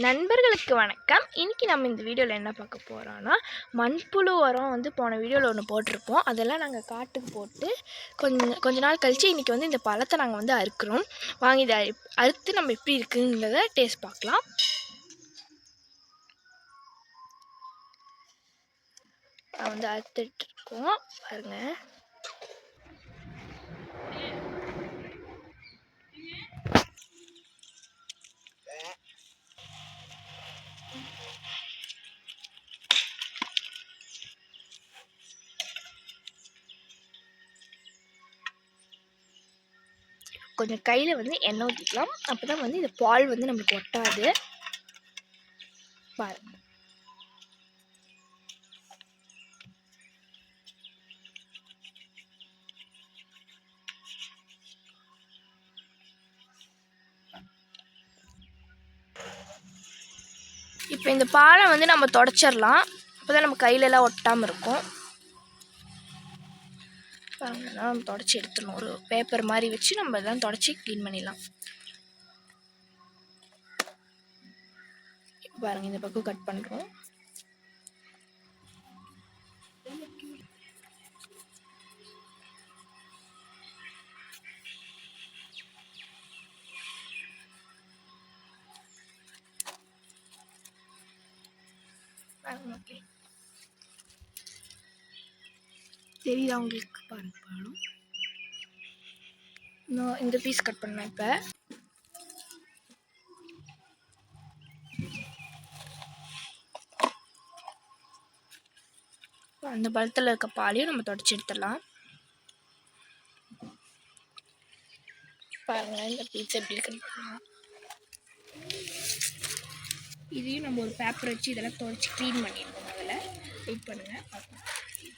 நண்பர்களுக்கு வணக்கம். இன்றைக்கி நம்ம இந்த வீடியோவில் என்ன பார்க்க போகிறோன்னா மண்புழு உரம் வந்து போன வீடியோவில் ஒன்று போட்டிருப்போம். அதெல்லாம் நாங்கள் காட்டுக்கு போட்டு கொஞ்சம் கொஞ்ச நாள் கழித்து இன்றைக்கி வந்து இந்த பழத்தை நாங்கள் வந்து அறுக்கிறோம். வாங்கி இதை அறு- அறுத்து நம்ம எப்படி இருக்குங்கிறத டேஸ்ட் பார்க்கலாம். நான் வந்து அறுத்துட்டு இருக்கோம். பாருங்கள் கொஞ்சம் கையில் வந்து எண்ணெய் ஊற்றிக்கலாம் அப்போ தான் வந்து இந்த பால் வந்து நம்மளுக்கு ஒட்டாது. பாரு. இப்போ இந்த பாலை வந்து நம்ம தொடச்சிடலாம் அப்போ தான் நம்ம கையிலலாம் ஒட்டாமல் இருக்கும். பாருங்க தொடச்சி எடுத்துடணும். ஒரு பேப்பர் மாதிரி வச்சு நம்ம இதெல்லாம் தொடச்சி க்ளீன் பண்ணிடலாம். பாருங்கள் இந்த பக்கம் கட் பண்ணுறோம் ஓகே தெரியுதா உங்களுக்கு? பாருங்க பாடம் நான் இந்த பீஸ் கட் பண்ணேன் இப்போ. அந்த பழத்தில் இருக்க பாலையும் நம்ம தொடச்சி எடுத்துடலாம். பாருங்க இந்த பீஸ் எப்படி இருக்குன்னு இதையும் நம்ம ஒரு பேப்பர் வச்சு இதெல்லாம் தொடச்சி க்ளீன் பண்ணிடணும் அதில் வெயிட் பண்ணுங்கள் பார்க்கலாம்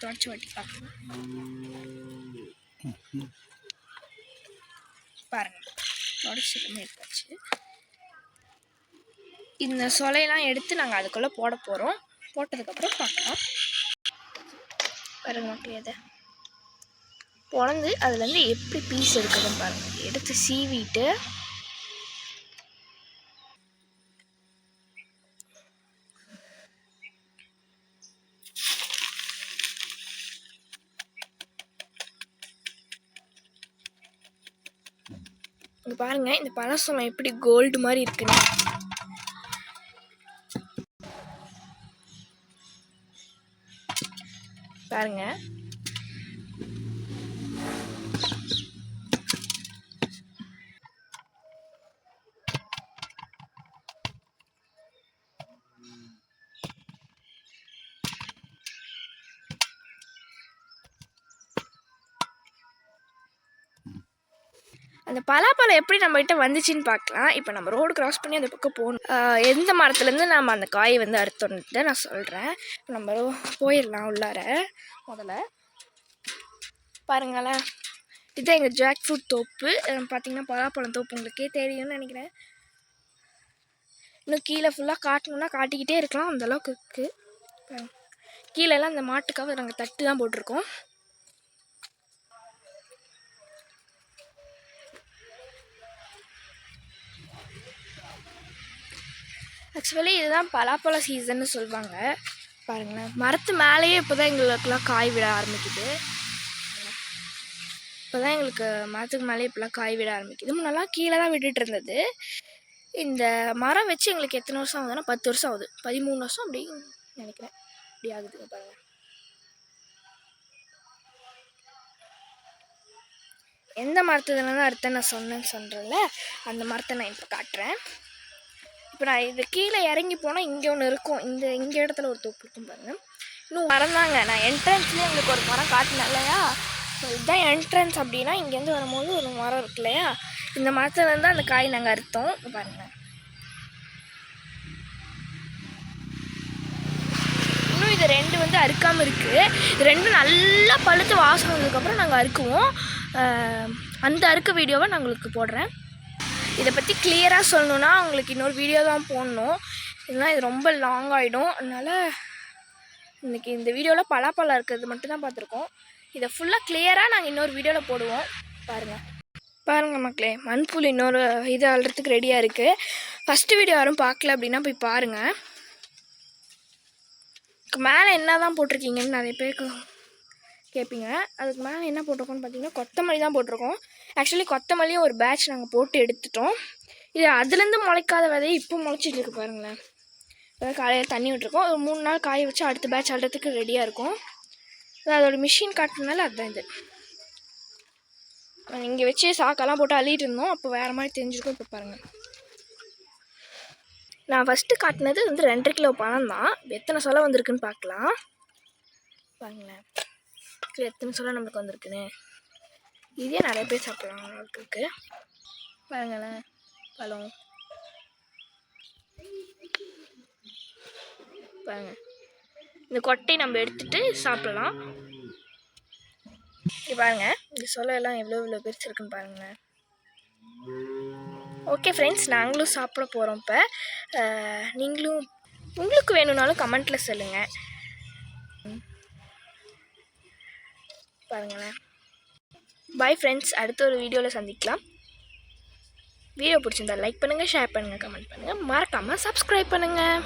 துடைச்சி வட்டி பார்க்கலாம். பாருங்க தொடச்சி எல்லாமே எடுத்தாச்சு. இந்த சொலையெல்லாம் எடுத்து நாங்கள் அதுக்குள்ளே போட போகிறோம் போட்டதுக்கப்புறம் பார்க்கலாம். பாருங்க மக்களே அதை பொழந்து அதுலேருந்து எப்படி பீஸ் எடுக்குதுன்னு பாருங்கள் எடுத்து சீவிட்டு இங்கே பாருங்க இந்த பழசம் எப்படி கோல்டு மாதிரி இருக்குன்னு. பாருங்கள் அந்த பலாப்பழம் எப்படி நம்மகிட்ட வந்துச்சுன்னு பார்க்கலாம். இப்போ நம்ம ரோடு கிராஸ் பண்ணி அந்த பக்கம் போகணும். எந்த மரத்துலேருந்து நம்ம அந்த காயை வந்து அறுத்தோன்னு நான் சொல்கிறேன் நம்ம ரோ- போயிடலாம் உள்ளார. முதல்ல பாருங்களேன். இதுதான் எங்கள் ஜாக் ஃப்ரூட் தோப்பு. பார்த்திங்கன்னா பார்த்தீங்கன்னா பலாப்பழம் தோப்பு உங்களுக்கே தெரியும்னு நினைக்கிறேன். இன்னும் கீழே ஃபுல்லாக காட்டணும்னா காட்டிக்கிட்டே இருக்கலாம். அந்தளவுக்கு இருக்குது பாருங்க. கீழெல்லாம் மாட்டுக்காக நாங்கள் தட்டு தான் போட்டிருக்கோம். ஆக்சுவலி இதுதான் பலாப்பழ சீசன்னு சொல்லுவாங்க பாருங்களேன். மரத்து மேலேயே இப்போ தான் எங்களுக்குலாம் காய் விட ஆரம்பிக்குது. இப்போ தான் எங்களுக்கு மரத்துக்கு மேலேயே இப்போலாம் காய் விட ஆரம்பிக்குது. முன்னெல்லாம் கீழே தான் விட்டுட்டு இருந்தது. இந்த மரம் வச்சு எங்களுக்கு எத்தனை வருஷம் ஆகுதுன்னா பத்து வருஷம் ஆகுது. பதிமூணு வருஷம் அப்படி நினைக்கிறேன். அப்படி ஆகுதுங்க பாருங்கள் எந்த மரத்துல தான் நான் சொன்னேன்னு சொல்கிறேன்ல அந்த மரத்தை நான் இப்போ காட்டுறேன். இப்போ நான் இது கீழே இறங்கி போனால் இங்கே ஒன்று இருக்கும். இந்த இங்கே இடத்துல ஒரு தோப்பு இருக்கும் பாருங்க. இன்னும் மரம் தாங்க நான் என்ட்ரன்ஸ்லேயே உங்களுக்கு ஒரு மரம் காட்டினேன் இல்லையா? ஸோ இதுதான் என்ட்ரன்ஸ் அப்படின்னா இங்கேருந்து வரும்போது ஒரு மரம் இருக்கு இல்லையா? இந்த மரத்துலேருந்து அந்த காய் நாங்கள் அறுத்தோம். பாருங்கள் பாருங்க. இன்னும் இது ரெண்டு வந்து அறுக்காமல் இருக்குது ரெண்டு ரெண்டும் நல்லா பழுத்து வாசம் வந்ததுக்கப்புறம் நாங்கள் அறுக்குவோம். அந்த அறுக்க வீடியோவை நான் உங்களுக்கு போடுறேன். இதை பற்றி கிளியராக சொல்லணுன்னா அவங்களுக்கு இன்னொரு வீடியோ தான் போடணும். இதெல்லாம் இது ரொம்ப லாங் ஆகிடும் அதனால் இன்றைக்கி இந்த வீடியோவில் பலாப்பழம் இருக்கிறது மட்டும்தான் பார்த்துருக்கோம். இதை ஃபுல்லாக கிளியராக நாங்கள் இன்னொரு வீடியோவில் போடுவோம். பாருங்கள் பாருங்க மக்களே மண்புல் இன்னொரு இது ஆள்றதுக்கு ரெடியாக இருக்குது ஃபஸ்ட்டு வீடியோ யாரும் பார்க்கல அப்படின்னா போய் பாருங்கள் மேலே என்ன தான் போட்டிருக்கீங்கன்னு நிறைய பேருக்கு கேட்பீங்க அதுக்கு மேலே என்ன போட்டிருக்கோம்னு பார்த்தீங்கன்னா கொத்தமல்லி தான் போட்டிருக்கோம். ஆக்சுவலி கொத்தமல்லியும் ஒரு பேட்ச் நாங்கள் போட்டு எடுத்துட்டோம். இது அதுலேருந்து முளைக்காத விதையை இப்போ முளைச்சிட்டு இருக்கு பாருங்களேன். அதாவது காலையில் தண்ணி விட்டுருக்கோம். ஒரு மூணு நாள் காய வச்சு அடுத்த பேட்ச் அள்ளுறதுக்கு ரெடியாக இருக்கும். அதோட மிஷின் காட்டுறதுனால அதுதான் இது. இங்கே வச்சு சாக்கெல்லாம் போட்டு அள்ளிட்டு இருந்தோம். அப்போ வேறு மாதிரி தெரிஞ்சிருக்கும் இப்போ பாருங்கள் நான் ஃபஸ்ட்டு காட்டினது வந்து ரெண்டரை கிலோ பணம் தான். எத்தனை சொலை வந்திருக்குன்னு பார்க்கலாம். பாருங்களேன். இது எத்தனை சொல்ல நம்மளுக்கு வந்திருக்குன்னு. இதே நிறைய பேர் சாப்பிட்லாம் இருக்கு பாருங்களேன் பழம். பாருங்க. இந்த கொட்டையை நம்ம எடுத்துட்டு சாப்பிடலாம். இங்க பாருங்க இந்த சொலை எல்லாம் எவ்வளோ எவ்வளோ பெருசு இருக்குன்னு பாருங்களேன். ஓகே ஃப்ரெண்ட்ஸ் நாங்களும் சாப்பிட போகிறோம் இப்போ. நீங்களும் உங்களுக்கு வேணும்னாலும் கமெண்ட்டில் சொல்லுங்கள் பாருங்களேன். பாய் ஃப்ரெண்ட்ஸ் அடுத்த ஒரு வீடியோவில் சந்திக்கலாம். வீடியோ பிடிச்சிருந்தா லைக் பண்ணுங்கள் ஷேர் பண்ணுங்கள் கமெண்ட் பண்ணுங்கள் மறக்காமல் சப்ஸ்கிரைப் பண்ணுங்கள்